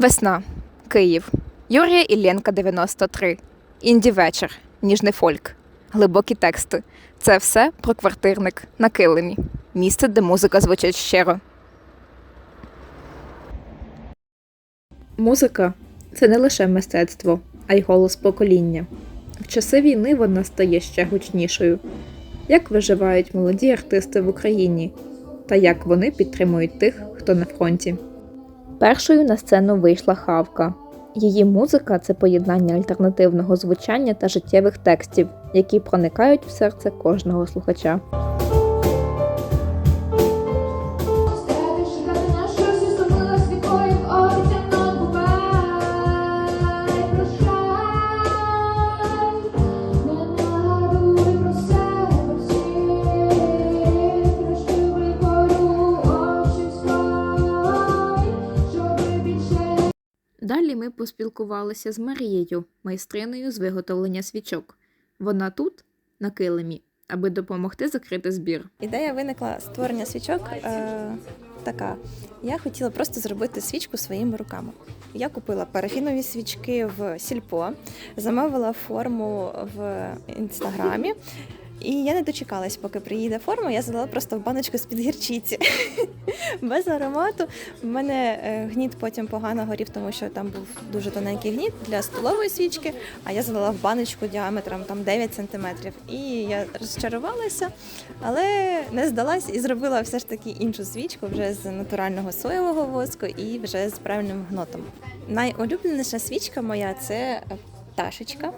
Весна. Київ. Юрія Іллєнка, 93. Інді вечір. Ніжний фольк. Глибокі тексти. Це все про квартирник на килимі. Місце, де музика звучить щиро. Музика це не лише мистецтво, а й голос покоління. В часи війни вона стає ще гучнішою. Як виживають молоді артисти в Україні, та як вони підтримують тих, хто на фронті. Першою на сцену вийшла Хавка. Її музика це поєднання альтернативного звучання та життєвих текстів, які проникають в серце кожного слухача. Далі ми поспілкувалися з Марією, майстриною з виготовлення свічок. Вона тут, на килимі, аби допомогти закрити збір. Ідея виникла створення свічок е, така. Я хотіла просто зробити свічку своїми руками. Я купила парафінові свічки в сільпо, замовила форму в інстаграмі. І я не дочекалась, поки приїде форма. Я залила просто в баночку з-під гірчиці. Без аромату. У мене е, гніт потім погано горів, тому що там був дуже тоненький гніт для столової свічки, а я залила в баночку діаметром там 9 сантиметрів. І я розчарувалася, але не здалась і зробила все ж таки іншу свічку вже з натурального соєвого воску і вже з правильним гнотом. Найулюбленіша свічка моя це пташечка.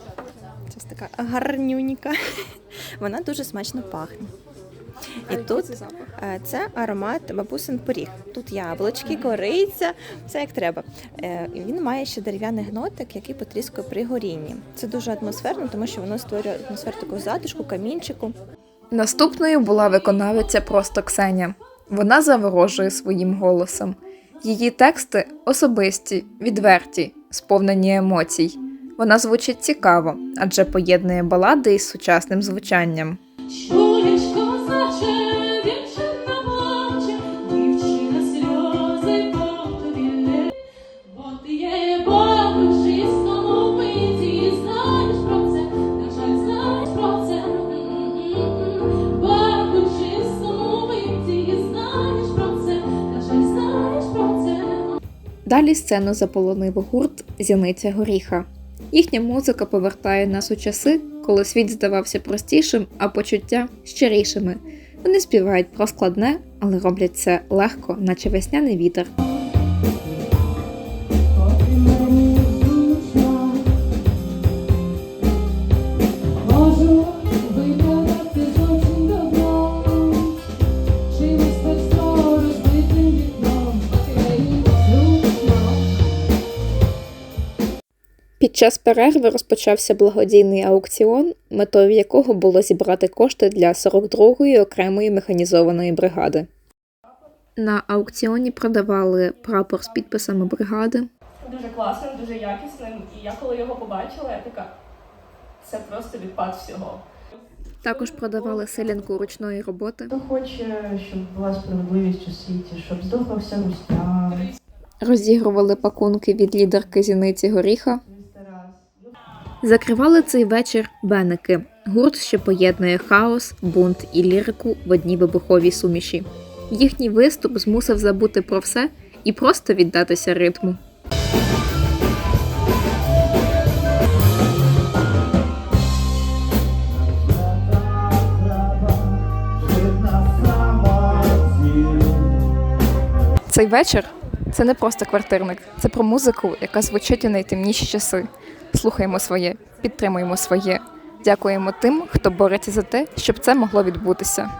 Це ось така гарнюніка. Вона дуже смачно пахне. І тут е, це аромат бабусин пиріг. Тут яблучки, кориця, все як треба. Е, Він має ще дерев'яний гнотик, який потріскує при горінні. Це дуже атмосферно, тому що воно створює атмосферу такого затишку, камінчику. Наступною була виконавиця просто Ксеня. Вона заворожує своїм голосом. Її тексти особисті, відверті, сповнені емоцій. Вона звучить цікаво, адже поєднує балади із сучасним звучанням. Далі сцену заполонив гурт Зіниця Горіха. Їхня музика повертає нас у часи, коли світ здавався простішим, а почуття щирішими. Вони співають про складне, але роблять це легко, наче весняний вітер. Час перерви розпочався благодійний аукціон, метою якого було зібрати кошти для 42-ї окремої механізованої бригади. На аукціоні продавали прапор з підписами бригади, дуже класним, дуже якісним. І я коли його побачила, я така, це просто відпад всього. також продавали селянку ручної роботи, Хто хоче, щоб була справедливість у світі, щоб здохла вся розігрували пакунки від лідерки зіниці Горіха. Закривали цей вечір Беники, гурт, що поєднує хаос, бунт і лірику в одній вибуховій суміші. Їхній виступ змусив забути про все і просто віддатися ритму. Цей вечір це не просто квартирник, це про музику, яка звучить у найтемніші часи. Слухаємо своє, підтримуємо своє. Дякуємо тим, хто бореться за те, щоб це могло відбутися.